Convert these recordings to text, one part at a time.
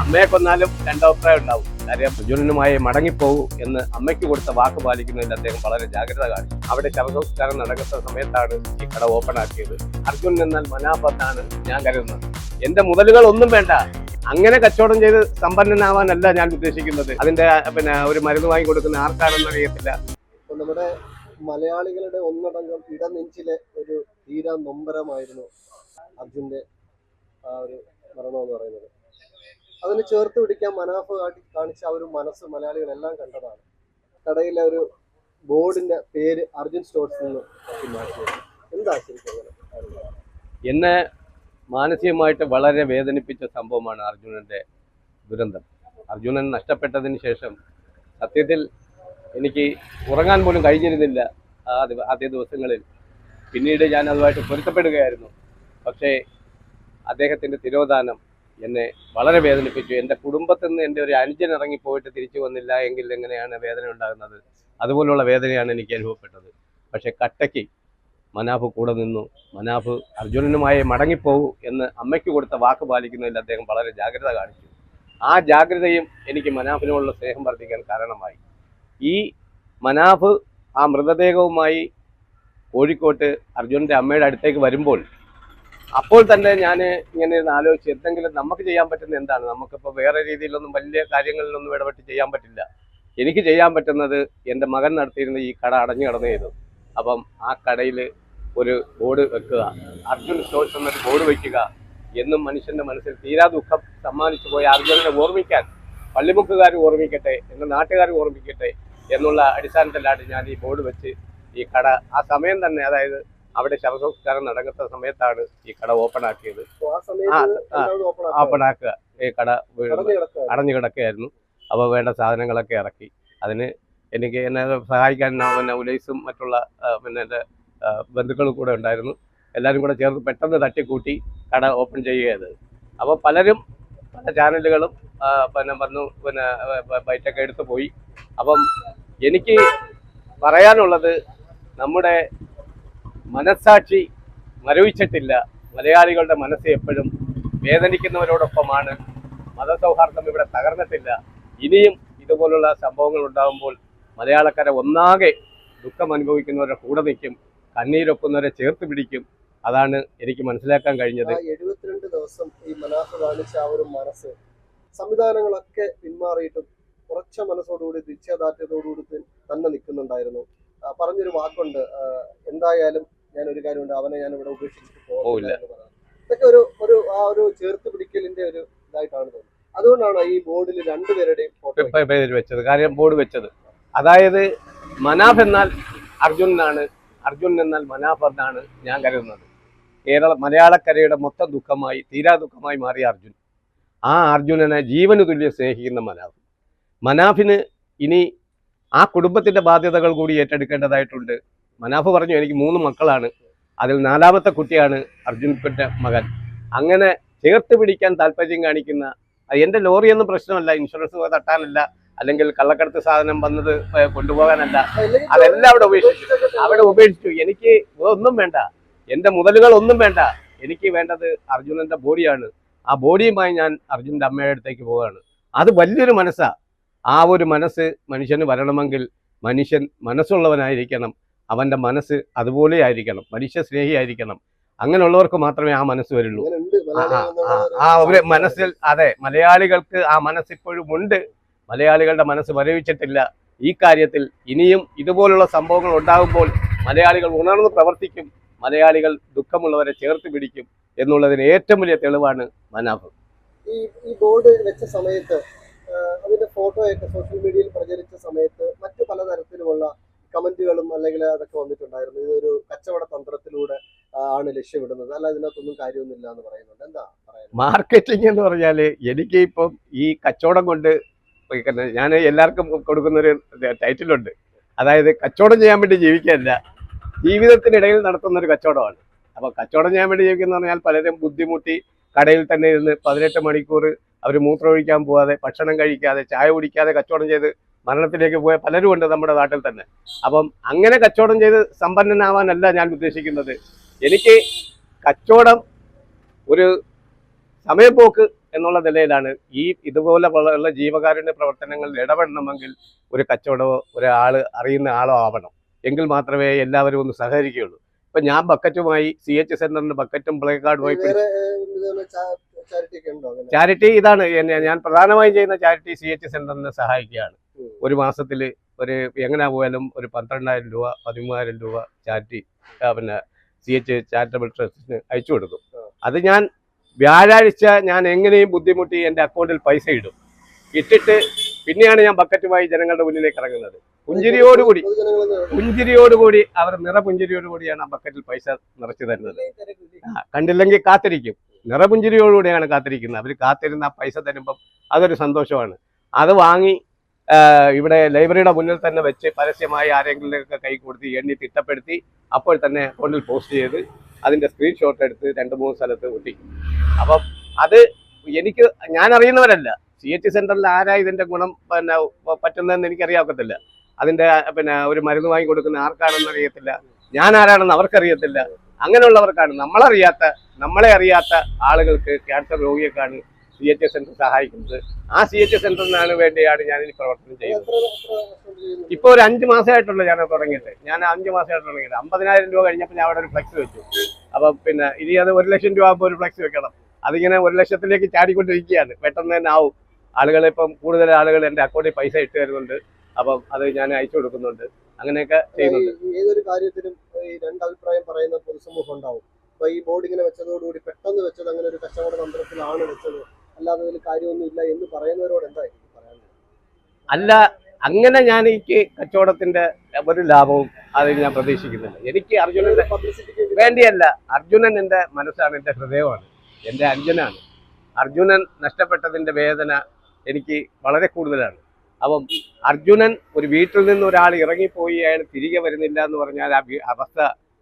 അമ്മയെ കൊന്നാലും രണ്ടഭിപ്രായം ഉണ്ടാവും. കാര്യം പ്രജ്വലനുമായി മടങ്ങിപ്പോകൂ എന്ന് അമ്മയ്ക്ക് കൊടുത്ത വാക്ക് പാലിക്കുന്നതിൽ അദ്ദേഹം വളരെ ജാഗ്രത കാണിച്ചു അവിടെ ശവസംസ്കാരം നടക്കുന്ന സമയത്താണ് ഈ കട ഓപ്പൺ ആക്കിയത്. അർജുൻ എന്നാൽ മനാപത്താണ് ഞാൻ കരുതുന്നത്. എന്റെ മുതലുകൾ ഒന്നും വേണ്ട. അങ്ങനെ കച്ചവടം ചെയ്ത് സമ്പന്നനാവാനല്ല ഞാൻ ഉദ്ദേശിക്കുന്നത്. അതിന്റെ പിന്നെ ഒരു മരുന്ന് വാങ്ങി കൊടുക്കുന്ന ആർക്കാണെന്ന് അറിയത്തില്ല. നമ്മുടെ മലയാളികളുടെ ഒന്നടങ്കം ഇടനെഞ്ചിലെ ഒരു തീരാ നൊമ്പരമായിരുന്നു അർജുന്റെ ആ ഒരു മരണം എന്ന് പറയുന്നത്. അതിന് ചേർത്ത് പിടിക്കാൻ മനാഫ് കാട്ടി കാണിച്ച ആ ഒരു മനസ്സ് മലയാളികളെല്ലാം കണ്ടതാണ്. കടയിലെ ഒരു ബോർഡിന്റെ പേര് അർജുൻ സ്റ്റോർസ് എന്ന് എന്താ എന്നെ മാനസികമായിട്ട് വളരെ വേദനിപ്പിച്ച സംഭവമാണ് അർജുനന്റെ ദുരന്തം. അർജുനൻ നഷ്ടപ്പെട്ടതിന് ശേഷം സത്യത്തിൽ എനിക്ക് ഉറങ്ങാൻ പോലും കഴിഞ്ഞിരുന്നില്ല ആദ്യ ദിവസങ്ങളിൽ. പിന്നീട് ഞാൻ അതുമായിട്ട് പൊരുത്തപ്പെടുകയായിരുന്നു. പക്ഷേ അദ്ദേഹത്തിന്റെ തിരോധാനം എന്നെ വളരെ വേദനിപ്പിച്ചു. എന്റെ കുടുംബത്തിൽ നിന്ന് എന്റെ ഒരു അനുജൻ ഇറങ്ങിപ്പോയിട്ട് തിരിച്ചു വന്നില്ല എങ്കിൽ എങ്ങനെയാണ് വേദന ഉണ്ടാകുന്നത്? അതുപോലുള്ള വേദനയാണ് എനിക്ക് അനുഭവപ്പെട്ടത്. പക്ഷേ കട്ടയ്ക്ക് മനാഫ് കൂടെ നിന്നു. മനാഫ് അർജുനനുമായി മടങ്ങിപ്പോകൂ എന്ന് അമ്മയ്ക്ക് കൊടുത്ത വാക്ക് പാലിക്കുന്നതിൽ അദ്ദേഹം വളരെ ജാഗ്രത കാണിച്ചു. ആ ജാഗ്രതയും എനിക്ക് മനാഫിനോടുള്ള സ്നേഹം വർദ്ധിക്കാൻ കാരണമായി. ഈ മനാഫ് ആ മൃതദേഹവുമായി കോഴിക്കോട്ട് അർജുനന്റെ അമ്മയുടെ അടുത്തേക്ക് വരുമ്പോൾ അപ്പോൾ തന്നെ ഞാൻ ഇങ്ങനെ ഇരുന്ന് ആലോചിച്ച് എന്തെങ്കിലും നമുക്ക് ചെയ്യാൻ പറ്റുന്ന എന്താണ്? നമുക്കിപ്പോൾ വേറെ രീതിയിലൊന്നും വലിയ കാര്യങ്ങളിലൊന്നും ഇടപെട്ട് ചെയ്യാൻ പറ്റില്ല. എനിക്ക് ചെയ്യാൻ പറ്റുന്നത് എന്റെ മകൻ നടത്തിയിരുന്ന ഈ കട അടഞ്ഞു കിടന്നു അപ്പം ആ കടയിൽ ഒരു ബോർഡ് വെക്കുക അർജുൻ സ്റ്റോഴ്സ് എന്നൊരു ബോർഡ് വയ്ക്കുക എന്നും മനുഷ്യന്റെ മനസ്സിൽ തീരാ ദുഃഖം സമ്മാനിച്ചു പോയ അർജുനനെ ഓർമ്മിക്കാൻ പള്ളിമുക്കുകാർ ഓർമ്മിക്കട്ടെ എന്ന നാട്ടുകാർ ഓർമ്മിക്കട്ടെ എന്നുള്ള അടിസ്ഥാനത്തിലാണ് ഞാൻ ഈ ബോർഡ് വെച്ച് ഈ കട ആ സമയം തന്നെ അതായത് അവിടെ ശവസംസ്കാരം നടക്കുന്ന സമയത്താണ് ഈ കട ഓപ്പൺ ആക്കിയത്. ഓപ്പൺ ആക്കുക? ഈ കട. അടഞ്ഞു കിടക്കുകയായിരുന്നു. അപ്പോൾ വേണ്ട സാധനങ്ങളൊക്കെ ഇറക്കി. അതിന് എനിക്ക് എന്നെ സഹായിക്കാൻ പിന്നെ ഉലൈസും മറ്റുള്ള പിന്നെ എന്റെ ബന്ധുക്കളും കൂടെ ഉണ്ടായിരുന്നു. എല്ലാവരും കൂടെ ചേർന്ന് പെട്ടെന്ന് തട്ടിക്കൂട്ടി കട ഓപ്പൺ ചെയ്യുകയത് അപ്പോൾ പലരും പല ചാനലുകളും പിന്നെ വന്നു പിന്നെ ബൈറ്റൊക്കെ എടുത്തു പോയി. അപ്പം എനിക്ക് പറയാനുള്ളത് നമ്മുടെ മനസ്സാക്ഷി മരവിച്ചിട്ടില്ല. മലയാളികളുടെ മനസ്സ് എപ്പോഴും വേദനിക്കുന്നവരോടൊപ്പമാണ്. മതസൗഹാർദ്ദം ഇവിടെ തകർന്നിട്ടില്ല. ഇനിയും ഇതുപോലുള്ള സംഭവങ്ങൾ ഉണ്ടാകുമ്പോൾ മലയാളക്കാരെ ഒന്നാകെ ദുഃഖം അനുഭവിക്കുന്നവരുടെ കൂടെ നിൽക്കും. കണ്ണീരൊപ്പുന്നവരെ ചേർത്ത് പിടിക്കും. അതാണ് എനിക്ക് മനസ്സിലാക്കാൻ കഴിഞ്ഞത്. എഴുപത്തിരണ്ട് ദിവസം ഈ മനാഫ് കാണിച്ച ആ ഒരു മനസ്സ് സംവിധാനങ്ങളൊക്കെ പിന്മാറിയിട്ടും കുറച്ച മനസ്സോടുകൂടി നിശ്ചയദാർഢ്യത്തോടുകൂടി തന്നെ നിൽക്കുന്നുണ്ടായിരുന്നു. പറഞ്ഞൊരു വാക്കുണ്ട് എന്തായാലും ഞാൻ ഒരു കാര്യമുണ്ട്. അവനെ ഞാൻ ഇവിടെ ഉപേക്ഷിച്ചിട്ട്. പോകില്ല ഇതൊക്കെ ഒരു ഒരു ആ ഒരു ചേർത്ത് പിടിക്കലിന്റെ ഒരു ഇതായിട്ടാണ് തോന്നുന്നത്. അതുകൊണ്ടാണ് ഈ ബോർഡിൽ രണ്ടുപേരുടെയും ഫോട്ടോ വെച്ചത്. കാര്യം ബോർഡ് വെച്ചത്. അതായത് മനാഫ് എന്നാൽ അർജുനനാണ് അർജുൻ എന്നാൽ മനാഫ് എന്നാണ് ഞാൻ കരുതുന്നത്. കേരള മലയാളക്കരയുടെ മൊത്തം ദുഃഖമായി തീരാ ദുഃഖമായി മാറിയ അർജുൻ. ആ അർജുനനെ ജീവന് തുല്യം സ്നേഹിക്കുന്ന മനാഫ്. മനാഫിന് ഇനി ആ കുടുംബത്തിന്റെ ബാധ്യതകൾ കൂടി ഏറ്റെടുക്കേണ്ടതായിട്ടുണ്ട്. മനാഫ് പറഞ്ഞു എനിക്ക് മൂന്ന് മക്കളാണ്. അതിൽ നാലാമത്തെ കുട്ടിയാണ് അർജുൻകുന്റെ മകൻ. അങ്ങനെ ചേർത്ത് പിടിക്കാൻ താല്പര്യം കാണിക്കുന്ന എന്റെ ലോറിയൊന്നും പ്രശ്നമല്ല ഇൻഷുറൻസ് തട്ടാനല്ല അല്ലെങ്കിൽ കള്ളക്കടത്ത് സാധനം വന്നത് കൊണ്ടുപോകാനല്ല. അതെല്ലാം അവിടെ ഉപേക്ഷിച്ചു. അവിടെ ഉപേക്ഷിച്ചു. എനിക്ക് ഒന്നും വേണ്ട. എന്റെ മുതലുകൾ ഒന്നും വേണ്ട. എനിക്ക് വേണ്ടത് അർജുനന്റെ ബോഡിയാണ്. ആ ബോഡിയുമായി ഞാൻ അർജുനന്റെ അമ്മയുടെ അടുത്തേക്ക് പോവുകയാണ്. അത് വലിയൊരു മനസ്സാണ് ആ ഒരു മനസ്സ് മനുഷ്യന് വരണമെങ്കിൽ മനുഷ്യൻ മനസ്സുള്ളവനായിരിക്കണം. അവന്റെ മനസ്സ് അതുപോലെ ആയിരിക്കണം മനുഷ്യ സ്നേഹിയായിരിക്കണം അങ്ങനെയുള്ളവർക്ക് മാത്രമേ ആ മനസ്സ് വരുള്ളൂ. ആ, ഒരു മനസ്സിൽ അതെ മലയാളികൾക്ക് ആ മനസ്സ് ഇപ്പോഴും ഉണ്ട്. മലയാളികളുടെ മനസ്സ് വരവിച്ചിട്ടില്ല. ഈ കാര്യത്തിൽ ഇനിയും ഇതുപോലുള്ള സംഭവങ്ങൾ ഉണ്ടാകുമ്പോൾ മലയാളികൾ ഉണർന്ന് പ്രവർത്തിക്കും. മലയാളികൾ ദുഃഖമുള്ളവരെ ചേർത്ത് പിടിക്കും എന്നുള്ളതിന് ഏറ്റവും വലിയ തെളിവാണ് മനാഫ്. ഈ ഈ ബോർഡ് വെച്ച സമയത്ത് അതിന്റെ ഫോട്ടോയൊക്കെ സോഷ്യൽ മീഡിയയിൽ പ്രചരിച്ച സമയത്ത് മറ്റു പലതരത്തിലുമുള്ള കമന്റുകളും അല്ലെങ്കിൽ അതൊക്കെ വന്നിട്ടുണ്ടായിരുന്നു. ഇതൊരു കച്ചവട തന്ത്രത്തിലൂടെ ആണ് ലക്ഷ്യമിടുന്നത്. അല്ല ഇതിനകത്തൊന്നും കാര്യമൊന്നുമില്ല എന്ന് പറയുന്നുണ്ട്. എന്താ മാർക്കറ്റിംഗ് എന്ന് പറഞ്ഞാൽ എനിക്ക് ഇപ്പം ഈ കച്ചവടം കൊണ്ട് ഞാൻ എല്ലാവർക്കും കൊടുക്കുന്ന ഒരു ടൈറ്റിലുണ്ട് അതായത് കച്ചവടം ചെയ്യാൻ വേണ്ടി ജീവിക്കല്ല ജീവിതത്തിനിടയിൽ നടത്തുന്ന ഒരു കച്ചവടമാണ്. അപ്പോൾ കച്ചവടം ചെയ്യാൻ വേണ്ടി ജീവിക്കുന്ന പറഞ്ഞാൽ പലരും ബുദ്ധിമുട്ടി കടയിൽ തന്നെ ഇരുന്ന് പതിനെട്ട് മണിക്കൂർ അവർ മൂത്രമൊഴിക്കാൻ പോവാതെ ഭക്ഷണം കഴിക്കാതെ ചായ കുടിക്കാതെ കച്ചവടം ചെയ്ത് മരണത്തിലേക്ക് പോയ പലരും ഉണ്ട് നമ്മുടെ നാട്ടിൽ തന്നെ. അപ്പം അങ്ങനെ കച്ചവടം ചെയ്ത് സമ്പന്നനാവാനല്ല ഞാൻ ഉദ്ദേശിക്കുന്നത്. എനിക്ക് കച്ചവടം ഒരു സമയപ്പോക്ക് എന്നുള്ള നിലയിലാണ് ഈ ഇതുപോലെ ഉള്ള ജീവകാരുണ്യ പ്രവർത്തനങ്ങളിൽ ഇടപെടണമെങ്കിൽ ഒരു കച്ചവടമോ ഒരാൾ അറിയുന്ന ആളോ ആവണം. എങ്കിൽ മാത്രമേ എല്ലാവരും ഒന്ന് സഹകരിക്കുകയുള്ളൂ. ഇപ്പൊ ഞാൻ ബക്കറ്റുമായി സി എച്ച് സെന്ററിന് ബക്കറ്റും പ്ലേ കാർഡുമായി ചാരിറ്റി ഇതാണ്. ഞാൻ പ്രധാനമായും ചെയ്യുന്ന ചാരിറ്റി സി എച്ച് സെന്ററിനെ സഹായിക്കുകയാണ്. ഒരു മാസത്തിൽ ഒരു എങ്ങനെ പോയാലും ഒരു പന്ത്രണ്ടായിരം രൂപ പതിമൂവായിരം രൂപ ചാറ്റി പിന്നെ സി എച്ച് ചാരിറ്റബിൾ ട്രസ്റ്റിന് അയച്ചു കൊടുക്കും അത് ഞാൻ വ്യാഴാഴ്ച ഞാൻ എങ്ങനെയും ബുദ്ധിമുട്ടി എന്റെ അക്കൗണ്ടിൽ പൈസ ഇടും. ഇട്ടിട്ട് പിന്നെയാണ് ഞാൻ ബക്കറ്റുമായി ജനങ്ങളുടെ മുന്നിലേക്ക് ഇറങ്ങുന്നത്. പുഞ്ചിരിയോടുകൂടി പുഞ്ചിരിയോടുകൂടി അവർ നിറ നിറപുഞ്ചിരിയോടുകൂടിയാണ് ആ ബക്കറ്റിൽ പൈസ നിറച്ചു തരുന്നത്. കണ്ടില്ലെങ്കിൽ കാത്തിരിക്കും. നിറപുഞ്ചിരിയോടുകൂടിയാണ് കാത്തിരിക്കുന്നത്. അവർ കാത്തിരുന്ന ആ പൈസ തരുമ്പം അതൊരു സന്തോഷമാണ്. അത് വാങ്ങി ഇവിടെ ലൈബ്രറിയുടെ മുന്നിൽ തന്നെ വെച്ച് പരസ്യമായി ആരെങ്കിലുമൊക്കെ കൈ കൊടുത്ത് എണ്ണി തിട്ടപ്പെടുത്തി അപ്പോൾ തന്നെ അക്കൗണ്ടിൽ പോസ്റ്റ് ചെയ്ത് അതിന്റെ സ്ക്രീൻഷോട്ട് എടുത്ത് രണ്ട് മൂന്ന് സ്ഥലത്ത് ഒട്ടി. അപ്പം അത് എനിക്ക് ഞാൻ അറിയുന്നവരല്ല. സി എച്ച് സെന്ററിൽ ആരാ ഇതിന്റെ ഗുണം പിന്നെ പറ്റുന്നതെന്ന് എനിക്കറിയാക്കത്തില്ല അതിന്റെ പിന്നെ ഒരു മരുന്ന് വാങ്ങി കൊടുക്കുന്ന ആർക്കാണെന്ന് അറിയത്തില്ല. ഞാൻ ആരാണെന്ന് അവർക്കറിയത്തില്ല. അങ്ങനെയുള്ളവർക്കാണ് നമ്മളറിയാത്ത നമ്മളെ അറിയാത്ത ആളുകൾക്ക് ക്യാൻസർ രോഗിയൊക്കെയാണ് സി എച്ച് സെന്റർ സഹായിക്കുന്നത്. ആ സി എച്ച് സെന്ററിനാണ് വേണ്ടിയാണ് ഞാൻ ഈ പ്രവർത്തനം ചെയ്യുന്നത്? ഇപ്പൊ ഒരു അഞ്ച് മാസമായിട്ടുള്ളൂ ഞാൻ തുടങ്ങിയിട്ട്. ഞാൻ അഞ്ച് മാസമായിട്ട് തുടങ്ങിയത് അമ്പതിനായിരം രൂപ കഴിഞ്ഞപ്പോൾ ഞാൻ അവിടെ ഒരു ഫ്ലക്സ് വെച്ചു. അപ്പൊ പിന്നെ ഇനി അത് ഒരു ലക്ഷം രൂപ ആകുമ്പോൾ ഒരു ഫ്ലക്സ് വെക്കണം. അതിങ്ങനെ ഒരു ലക്ഷത്തിലേക്ക് ചാടിക്കൊണ്ടിരിക്കുകയാണ്. പെട്ടെന്ന് തന്നെ ആവും. ആളുകൾ ഇപ്പം കൂടുതൽ ആളുകൾ എന്റെ അക്കൗണ്ടിൽ പൈസ ഇട്ട് തരുന്നുണ്ട്. അപ്പം അത് ഞാൻ അയച്ചു കൊടുക്കുന്നുണ്ട്. അങ്ങനെയൊക്കെ ചെയ്യുന്നുണ്ട്. ഏതൊരു കാര്യത്തിലും ഈ രണ്ട് അഭിപ്രായം പറയുന്ന പൊതുസമൂഹം ഉണ്ടാവും. അപ്പൊ ഈ ബോർഡ് ഇങ്ങനെ വെച്ചതോടുകൂടി പെട്ടെന്ന് വെച്ചത് അങ്ങനെ ഒരു കച്ചവട തന്ത്രത്തിലാണ് വെച്ചത്. അല്ലാതെ അതിൽ കാര്യമൊന്നും ഇല്ല എന്ന് പറയുന്നവരോട് എന്തായിരിക്കും പറയാനുള്ളത് അല്ല അങ്ങനെ ഞാൻ എനിക്ക് കച്ചവടത്തിന്റെ ഒരു ലാഭവും അതിൽ ഞാൻ പ്രതീക്ഷിക്കുന്നില്ല. എനിക്ക് അർജുനന്റെ വേണ്ടിയല്ല അർജുനൻ എന്റെ മനസ്സാണ് എന്റെ ഹൃദയമാണ് എന്റെ അഞ്ജനാണ്. അർജുനൻ നഷ്ടപ്പെട്ടതിന്റെ വേദന എനിക്ക് വളരെ കൂടുതലാണ്. അപ്പം അർജുനൻ ഒരു വീട്ടിൽ നിന്ന് ഒരാൾ ഇറങ്ങിപ്പോയി അയാൾ തിരികെ വരുന്നില്ല എന്ന് പറഞ്ഞാൽ ആ അവസ്ഥ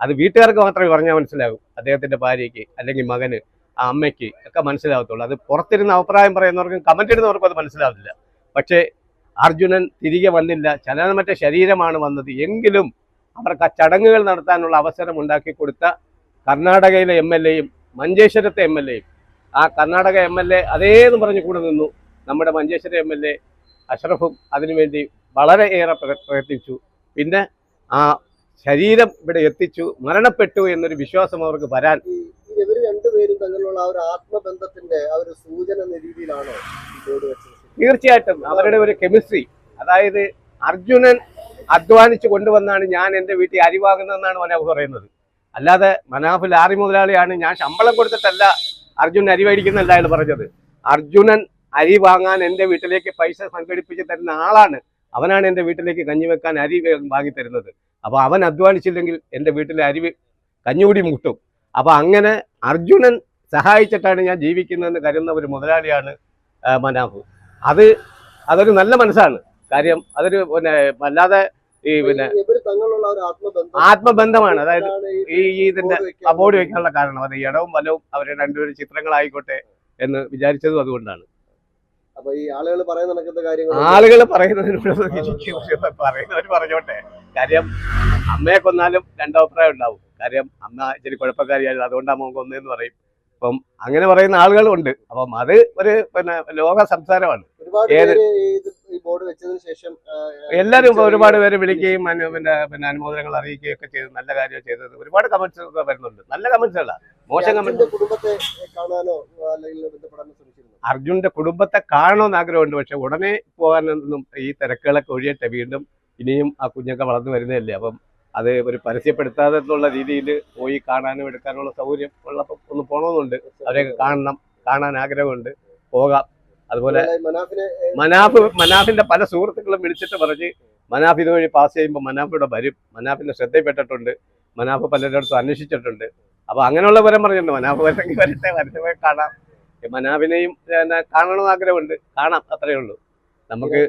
അത് വീട്ടുകാർക്ക് മാത്രമേ പറഞ്ഞാൽ മനസ്സിലാകും. അദ്ദേഹത്തിന്റെ ഭാര്യയ്ക്ക് അല്ലെങ്കിൽ മകന് ആ അമ്മയ്ക്ക് ഒക്കെ മനസ്സിലാവത്തുള്ളൂ. അത് പുറത്തിരുന്ന് അഭിപ്രായം പറയുന്നവർക്കും കമന്റ് ഇടുന്നവർക്കും അത് മനസ്സിലാവില്ല പക്ഷേ അർജുനൻ തിരികെ വന്നില്ല. ചലനമറ്റ ശരീരമാണ് വന്നത്. എങ്കിലും അവർക്ക് ആ ചടങ്ങുകൾ നടത്താനുള്ള അവസരം ഉണ്ടാക്കി കൊടുത്ത കർണാടകയിലെ എം എൽ എയും മഞ്ചേശ്വരത്തെ എം എൽ എയും. ആ കർണാടക എം എൽ എ അതേന്ന് പറഞ്ഞ് കൂടെ നിന്നു. നമ്മുടെ മഞ്ചേശ്വര എം എൽ എ അഷ്റഫും അതിനുവേണ്ടി വളരെ ഏറെ പ്ര- പ്രയത്നിച്ചു. പിന്നെ ആ ശരീരം ഇവിടെ എത്തിച്ചു. മരണപ്പെട്ടു എന്നൊരു വിശ്വാസം അവർക്ക് വരാൻ രണ്ടുപേരും തമ്മിലുള്ള ആ ഒരു ആത്മബന്ധത്തിന്റെ ആ ഒരു സൂചന എന്ന രീതിയിലാണോ തീർച്ചയായിട്ടും. അവരുടെ ഒരു കെമിസ്ട്രി അതായത് അർജുനൻ അധ്വാനിച്ചു കൊണ്ടുവന്നാണ് ഞാൻ എന്റെ വീട്ടിൽ അരിവാകുന്നതെന്നാണ് മനാഫ് പറയുന്നത്. അല്ലാതെ മനാഫ് ലാറി മുതലാളിയാണ് ഞാൻ ശമ്പളം കൊടുത്തിട്ടല്ല അർജുനൻ അരി അയാൾ പറഞ്ഞത്. അർജുനൻ അരി വാങ്ങാൻ എന്റെ വീട്ടിലേക്ക് പൈസ സംഘടിപ്പിച്ച് തരുന്ന ആളാണ്. അവനാണ് എന്റെ വീട്ടിലേക്ക് കഞ്ഞി വെക്കാൻ അരി വാങ്ങി തരുന്നത്. അപ്പോൾ അവൻ അധ്വാനിച്ചില്ലെങ്കിൽ എന്റെ വീട്ടിലെ അരി കഞ്ഞുകൂടി മുട്ടും. അപ്പോൾ അങ്ങനെ അർജുനൻ സഹായിച്ചിട്ടാണ് ഞാൻ ജീവിക്കുന്നതെന്ന് കരുതുന്ന ഒരു മുതലാളിയാണ് മനാഫ്. അത് അതൊരു നല്ല മനസ്സാണ്. കാര്യം അതൊരു പിന്നെ വല്ലാതെ ഈ പിന്നെ ആത്മബന്ധമാണ്. അതായത് ഈ ഇതിന്റെ അബോർഡ് വെക്കാനുള്ള കാരണം. അത് ഇടവും വലവും അവരെ രണ്ടുപേരും ചിത്രങ്ങളായിക്കോട്ടെ എന്ന് വിചാരിച്ചതും അതുകൊണ്ടാണ്. അപ്പൊ ഈ ആളുകൾ പറയുന്ന നടക്കുന്ന കാര്യങ്ങൾ ആളുകൾ പറയുന്നതിനോട് പറയുന്നവർ പറഞ്ഞോട്ടെ. കാര്യം അമ്മയെ കൊന്നാലും രണ്ടഭിപ്രായം ഉണ്ടാവും. കാര്യം അമ്മ ഇച്ചിരി കുഴപ്പക്കാരിയായി അതുകൊണ്ടാണ് മോൻ കൊന്നതെന്ന് പറയും. അപ്പം അങ്ങനെ പറയുന്ന ആളുകളുണ്ട് അപ്പം അത് ഒരു പിന്നെ ലോക സംസാരമാണ്. എല്ലാവരും ഒരുപാട് പേര് വിളിക്കുകയും പിന്നെ പിന്നെ അനുമോദനങ്ങൾ അറിയിക്കുകയും ഒക്കെ ചെയ്ത് നല്ല കാര്യം ചെയ്തത്. ഒരുപാട് കമന്റ്സ് ഒക്കെ വരുന്നുണ്ട്. നല്ല കമന്റ്സ് അല്ല മോശം കമന്റ് അർജുന്റെ കുടുംബത്തെ കാണാനോ അർജുന്റെ കുടുംബത്തെ കാണണമെന്ന് ആഗ്രഹമുണ്ട്. പക്ഷെ ഉടനെ പോകാനൊന്നും ഈ തിരക്കുകളൊക്കെ ഒഴിയട്ടെ. വീണ്ടും ഇനിയും ആ കുഞ്ഞൊക്കെ വളർന്നു വരുന്നതല്ലേ. അപ്പം അത് ഒരു പരസ്യപ്പെടുത്താതെ എന്നുള്ള രീതിയിൽ പോയി കാണാനും എടുക്കാനുള്ള സൗകര്യം ഉള്ളപ്പോൾ ഒന്ന് പോകണമെന്നുണ്ട് അവരെയൊക്കെ കാണണം കാണാൻ ആഗ്രഹമുണ്ട്. പോകാം. അതുപോലെ മനാഫ് മനാഫിന്റെ പല സുഹൃത്തുക്കളും വിളിച്ചിട്ട് പറഞ്ഞ് മനാഫ് ഇതുവഴി പാസ് ചെയ്യുമ്പോൾ മനാഫ് ഇവിടെ വരും. മനാഫിന്റെ ശ്രദ്ധയിൽപ്പെട്ടിട്ടുണ്ട്. മനാഫ് പലരിടത്തും അന്വേഷിച്ചിട്ടുണ്ട്. അപ്പൊ അങ്ങനെയുള്ള വിവരം പറഞ്ഞിട്ടുണ്ട് മനാഫ് വരണമെങ്കിൽ വരട്ടെ വരട്ടെ കാണാം. മനാഫിനെയും കാണണമെന്ന് ആഗ്രഹമുണ്ട്. കാണാം അത്രയേ ഉള്ളൂ. നമുക്ക്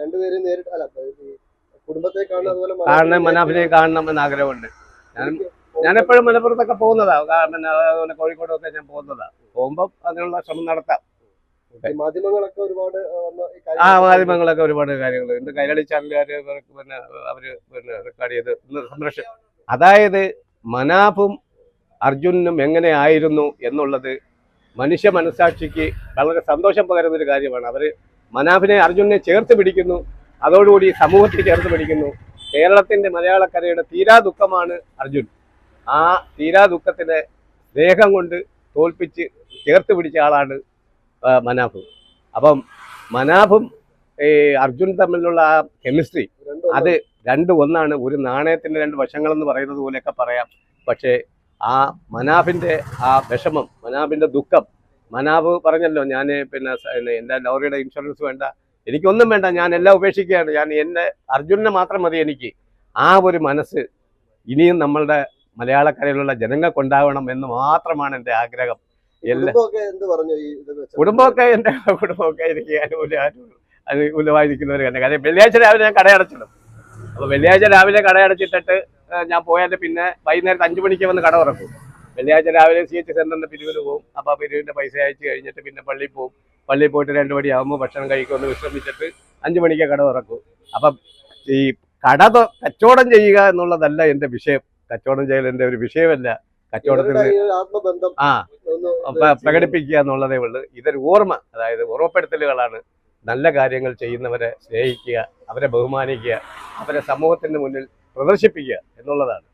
രണ്ടുപേരും നേരിട്ട് അല്ല കുടുംബത്തെ അതുപോലെ കാണണം മനാഫിനെ കാണണം എന്ന് ആഗ്രഹമുണ്ട്. ഞാൻ എപ്പോഴും മലപ്പുറത്തൊക്കെ പോകുന്നതാ. കാരണം പിന്നെ അതുപോലെ കോഴിക്കോടൊക്കെ ഞാൻ പോകുന്നതാ. പോകുമ്പോൾ അതിനുള്ള ശ്രമം നടത്താം. മാധ്യമങ്ങളൊക്കെ ഒരുപാട് ആ, മാധ്യമങ്ങളൊക്കെ ഒരുപാട് കാര്യങ്ങൾ. ഇന്ന് കൈരളി ചാനലുകാർ പിന്നെ അവർ പിന്നെ റെക്കോർഡ് ചെയ്ത് സംരക്ഷണം അതായത് മനാഫും അർജുനും എങ്ങനെ ആയിരുന്നു എന്നുള്ളത് മനുഷ്യ മനസാക്ഷിക്ക് വളരെ സന്തോഷം പകരുന്ന ഒരു കാര്യമാണ്. അവർ മനാഫിനെ അർജുനെ ചേർത്ത് പിടിക്കുന്നു. അതോടുകൂടി സമൂഹത്തിൽ ചേർത്ത് പിടിക്കുന്നു കേരളത്തിന്റെ മലയാളക്കരയുടെ തീരാ ദുഃഖമാണ് അർജുൻ. ആ തീരാ ദുഃഖത്തിനെ ദേഹം കൊണ്ട് തോൽപ്പിച്ച് ചേർത്ത് പിടിച്ച ആളാണ് മനാഫ് അപ്പം മനാഫും ഈ അർജുൻ തമ്മിലുള്ള ആ കെമിസ്ട്രി അത് രണ്ട് ഒന്നാണ്. ഒരു നാണയത്തിന്റെ രണ്ട് വശങ്ങളെന്ന് പറയുന്നത് പോലെയൊക്കെ പറയാം. പക്ഷേ ആ മനാഫിന്റെ ആ വിഷമം മനാഫിന്റെ ദുഃഖം മനാഫ് പറഞ്ഞല്ലോ ഞാൻ പിന്നെ എന്റെ ലോറിയുടെ ഇൻഷുറൻസ് വേണ്ട എനിക്കൊന്നും വേണ്ട ഞാൻ എല്ലാം ഉപേക്ഷിക്കുകയാണ്. ഞാൻ എന്റെ അർജുനനെ മാത്രം മതി എനിക്ക്. ആ ഒരു മനസ്സ് ഇനിയും നമ്മളുടെ മലയാളക്കരയിലുള്ള ജനങ്ങൾക്കുണ്ടാവണം എന്ന് മാത്രമാണ് എന്റെ ആഗ്രഹം. എല്ലാം കുടുംബമൊക്കെ എന്റെ കുടുംബമൊക്കെ എനിക്ക് അനുകൂല അനുകൂലമായി നിൽക്കുന്നവർ തന്നെ. കാര്യം വെള്ളിയാഴ്ച രാവിലെ ഞാൻ കടയടച്ചിടും. അപ്പോൾ വെള്ളിയാഴ്ച രാവിലെ കടയടച്ചിട്ടിട്ട് ഞാൻ പോയാൽ പിന്നെ വൈകുന്നേരത്ത് അഞ്ച് മണിക്ക് വന്ന് കട തുറക്കും. വെള്ളിയാഴ്ച രാവിലെ സി എച്ച് സെന്ററിന്റെ പിരിവിന് പോകും അപ്പോൾ ആ പിരിവിന്റെ പൈസ അയച്ച് കഴിഞ്ഞിട്ട് പിന്നെ പള്ളിയിൽ പോകും പള്ളിയിൽ പോയിട്ട് രണ്ട് മണിയാകുമ്പോൾ ഭക്ഷണം കഴിക്കുമെന്ന് വിശ്രമിച്ചിട്ട് അഞ്ച് മണിക്ക് കട തുറക്കും. അപ്പം ഈ കട കച്ചവടം ചെയ്യുക എന്നുള്ളതല്ല എന്റെ വിഷയം. കച്ചവടം ചെയ്യൽ എന്റെ ഒരു വിഷയമല്ല. കച്ചവടത്തിൽ ആത്മബന്ധം? ആ പ്രകടിപ്പിക്കുക എന്നുള്ളതേ ഉള്ളൂ. ഇതൊരു ഓർമ്മ. അതായത് ഓർമ്മപ്പെടുത്തലുകളാണ്. നല്ല കാര്യങ്ങൾ ചെയ്യുന്നവരെ സ്നേഹിക്കുക അവരെ ബഹുമാനിക്കുക അവരെ സമൂഹത്തിന് മുന്നിൽ പ്രദർശിപ്പിക്കുക എന്നുള്ളതാണ്.